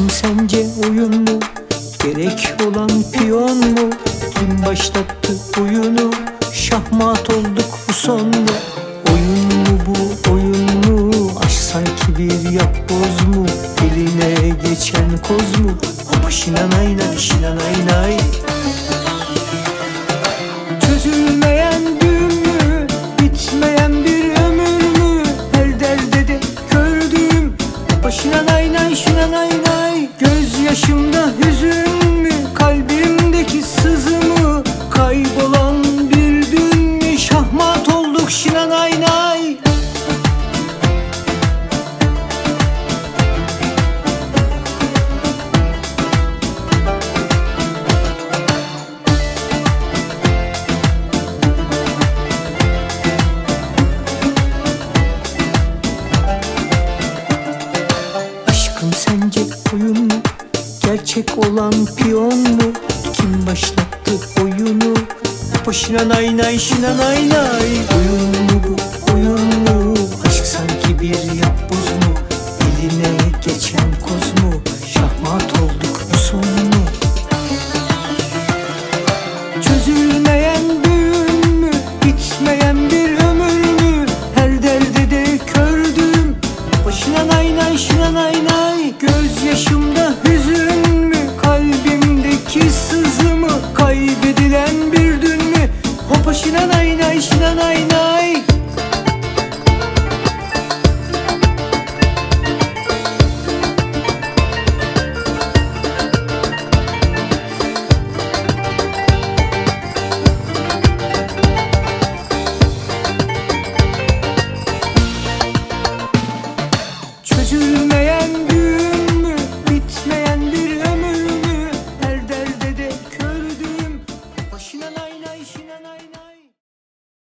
Aşkım sence oyun mu? Gerek olan piyon mu? Kim başlattı oyunu? Şahmat olduk bu son mu? Oyun mu bu oyun mu? Aşk sanki bir yapboz mu? Eline geçen koz mu? Ama şinanay nay şinanay nay Çözülmeyen başına nay nay şuna nay nay Gözyaşımda hüzün mü? Kalbimdeki sızı mı? Kaybolan bir dün mü? Şahmat olduk şına nay nay Aşkım sence oyun mu? Gerçek olan piyon mu? Kim başlattı oyunu? Başına nay nay şına nay nay Oyun mu bu oyun mu? Aşk sanki bir yapboz mu? Eline geçen Gözyaşımda